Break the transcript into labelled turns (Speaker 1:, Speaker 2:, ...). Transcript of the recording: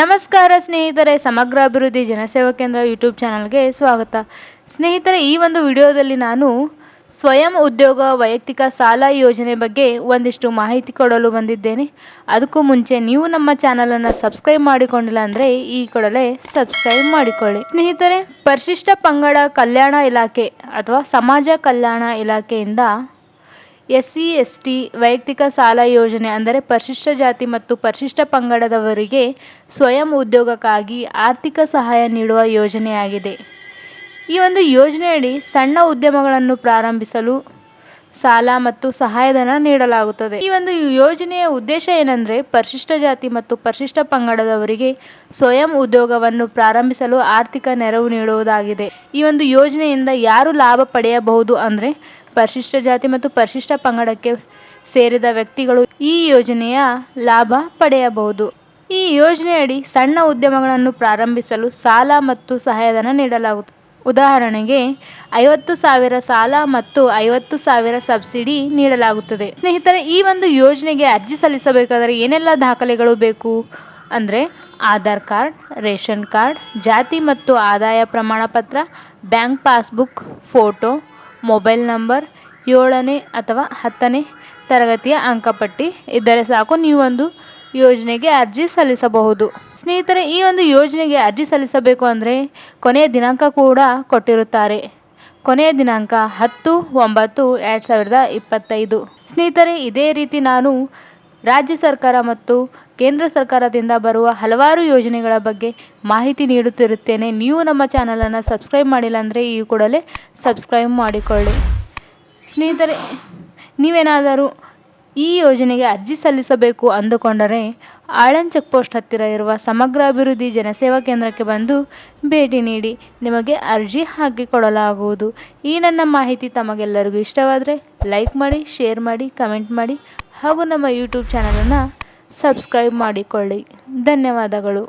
Speaker 1: ನಮಸ್ಕಾರ ಸ್ನೇಹಿತರೆ, ಸಮಗ್ರ ಅಭಿವೃದ್ಧಿ ಜನಸೇವಾ ಕೇಂದ್ರ ಯೂಟ್ಯೂಬ್ ಚಾನಲ್ಗೆ ಸ್ವಾಗತ. ಸ್ನೇಹಿತರೆ, ಈ ಒಂದು ವಿಡಿಯೋದಲ್ಲಿ ನಾನು ಸ್ವಯಂ ಉದ್ಯೋಗ ವೈಯಕ್ತಿಕ ಸಾಲ ಯೋಜನೆ ಬಗ್ಗೆ ಒಂದಿಷ್ಟು ಮಾಹಿತಿ ಕೊಡಲು ಬಂದಿದ್ದೇನೆ. ಅದಕ್ಕೂ ಮುಂಚೆ ನೀವು ನಮ್ಮ ಚಾನಲನ್ನು ಸಬ್ಸ್ಕ್ರೈಬ್ ಮಾಡಿಕೊಂಡಿಲ್ಲ ಅಂದರೆ ಈ ಕೂಡಲೇ ಸಬ್ಸ್ಕ್ರೈಬ್ ಮಾಡಿಕೊಳ್ಳಿ. ಸ್ನೇಹಿತರೆ, ಪರಿಶಿಷ್ಟ ಪಂಗಡ ಕಲ್ಯಾಣ ಇಲಾಖೆ ಅಥವಾ ಸಮಾಜ ಕಲ್ಯಾಣ ಇಲಾಖೆಯಿಂದ ಎಸ್ ಸಿ ಎಸ್ ಟಿ ವೈಯಕ್ತಿಕ ಸಾಲ ಯೋಜನೆ ಅಂದರೆ ಪರಿಶಿಷ್ಟ ಜಾತಿ ಮತ್ತು ಪರಿಶಿಷ್ಟ ಪಂಗಡದವರಿಗೆ ಸ್ವಯಂ ಉದ್ಯೋಗಕ್ಕಾಗಿ ಆರ್ಥಿಕ ಸಹಾಯ ನೀಡುವ ಯೋಜನೆಯಾಗಿದೆ. ಈ ಒಂದು ಯೋಜನೆಯಡಿ ಸಣ್ಣ ಉದ್ಯಮಗಳನ್ನು ಪ್ರಾರಂಭಿಸಲು ಸಾಲ ಮತ್ತು ಸಹಾಯಧನ ನೀಡಲಾಗುತ್ತದೆ. ಈ ಒಂದು ಯೋಜನೆಯ ಉದ್ದೇಶ ಏನಂದರೆ ಪರಿಶಿಷ್ಟ ಜಾತಿ ಮತ್ತು ಪರಿಶಿಷ್ಟ ಪಂಗಡದವರಿಗೆ ಸ್ವಯಂ ಉದ್ಯೋಗವನ್ನು ಪ್ರಾರಂಭಿಸಲು ಆರ್ಥಿಕ ನೆರವು ನೀಡುವುದಾಗಿದೆ. ಈ ಒಂದು ಯೋಜನೆಯಿಂದ ಯಾರು ಲಾಭ ಪಡೆಯಬಹುದು ಅಂದರೆ ಪರಿಶಿಷ್ಟ ಜಾತಿ ಮತ್ತು ಪರಿಶಿಷ್ಟ ಪಂಗಡಕ್ಕೆ ಸೇರಿದ ವ್ಯಕ್ತಿಗಳು ಈ ಯೋಜನೆಯ ಲಾಭ ಪಡೆಯಬಹುದು. ಈ ಯೋಜನೆಯಡಿ ಸಣ್ಣ ಉದ್ಯಮಗಳನ್ನು ಪ್ರಾರಂಭಿಸಲು ಸಾಲ ಮತ್ತು ಸಹಾಯಧನ ನೀಡಲಾಗುತ್ತದೆ. ಉದಾಹರಣೆಗೆ, ಐವತ್ತು ಸಾವಿರ ಸಾಲ ಮತ್ತು ಐವತ್ತು ಸಾವಿರ ಸಬ್ಸಿಡಿ ನೀಡಲಾಗುತ್ತದೆ. ಸ್ನೇಹಿತರೆ, ಈ ಒಂದು ಯೋಜನೆಗೆ ಅರ್ಜಿ ಸಲ್ಲಿಸಬೇಕಾದರೆ ಏನೆಲ್ಲ ದಾಖಲೆಗಳು ಬೇಕು? ಅಂದರೆ ಆಧಾರ್ ಕಾರ್ಡ್, ರೇಷನ್ ಕಾರ್ಡ್, ಜಾತಿ ಮತ್ತು ಆದಾಯ ಪ್ರಮಾಣಪತ್ರ, bank passbook, photo mobile number ಏಳನೇ ಅಥವಾ ಹತ್ತನೇ ತರಗತಿಯ ಅಂಕಪಟ್ಟಿ ಇದ್ದರೆ ಸಾಕು ನೀವೊಂದು ಯೋಜನೆಗೆ ಅರ್ಜಿ ಸಲ್ಲಿಸಬಹುದು. ಸ್ನೇಹಿತರೆ, ಈ ಒಂದು ಯೋಜನೆಗೆ ಅರ್ಜಿ ಸಲ್ಲಿಸಬೇಕು ಅಂದರೆ ಕೊನೆಯ ದಿನಾಂಕ ಕೂಡ ಕೊಟ್ಟಿರುತ್ತಾರೆ. ಕೊನೆಯ ದಿನಾಂಕ ಹತ್ತು ಒಂಬತ್ತು ಎರಡು ಸಾವಿರದ ಇಪ್ಪತ್ತೈದು. ಸ್ನೇಹಿತರೆ, ಇದೇ ರೀತಿ ನಾನು ರಾಜ್ಯ ಸರ್ಕಾರ ಮತ್ತು ಕೇಂದ್ರ ಸರ್ಕಾರದಿಂದ ಬರುವ ಹಲವಾರು ಯೋಜನೆಗಳ ಬಗ್ಗೆ ಮಾಹಿತಿ ನೀಡುತ್ತಿರುತ್ತೇನೆ. ನೀವು ನಮ್ಮ ಚಾನಲನ್ನು ಸಬ್ಸ್ಕ್ರೈಬ್ ಮಾಡಿಲ್ಲ ಅಂದರೆ ಈ ಕೂಡಲೇ ಸಬ್ಸ್ಕ್ರೈಬ್ ಮಾಡಿಕೊಳ್ಳಿ. ಸ್ನೇಹಿತರೆ, ನೀವೇನಾದರೂ ಈ ಯೋಜನೆಗೆ ಅರ್ಜಿ ಸಲ್ಲಿಸಬೇಕು ಅಂದುಕೊಂಡರೆ ಆಳನ್ ಚೆಕ್ಪೋಸ್ಟ್ ಹತ್ತಿರ ಇರುವ ಸಮಗ್ರ ಅಭಿವೃದ್ಧಿ ಜನಸೇವಾ ಕೇಂದ್ರಕ್ಕೆ ಬಂದು ಭೇಟಿ ನೀಡಿ ನಿಮಗೆ ಅರ್ಜಿ ಹಾಕಿಕೊಡಲಾಗುವುದು ಈ ನನ್ನ ಮಾಹಿತಿ ತಮಗೆಲ್ಲರಿಗೂ ಇಷ್ಟವಾದರೆ ಲೈಕ್ ಮಾಡಿ, ಶೇರ್ ಮಾಡಿ, ಕಮೆಂಟ್ ಮಾಡಿ ಹಾಗೂ ನಮ್ಮ ಯೂಟ್ಯೂಬ್ ಚಾನಲನ್ನು ಸಬ್ಸ್ಕ್ರೈಬ್ ಮಾಡಿಕೊಳ್ಳಿ. ಧನ್ಯವಾದಗಳು.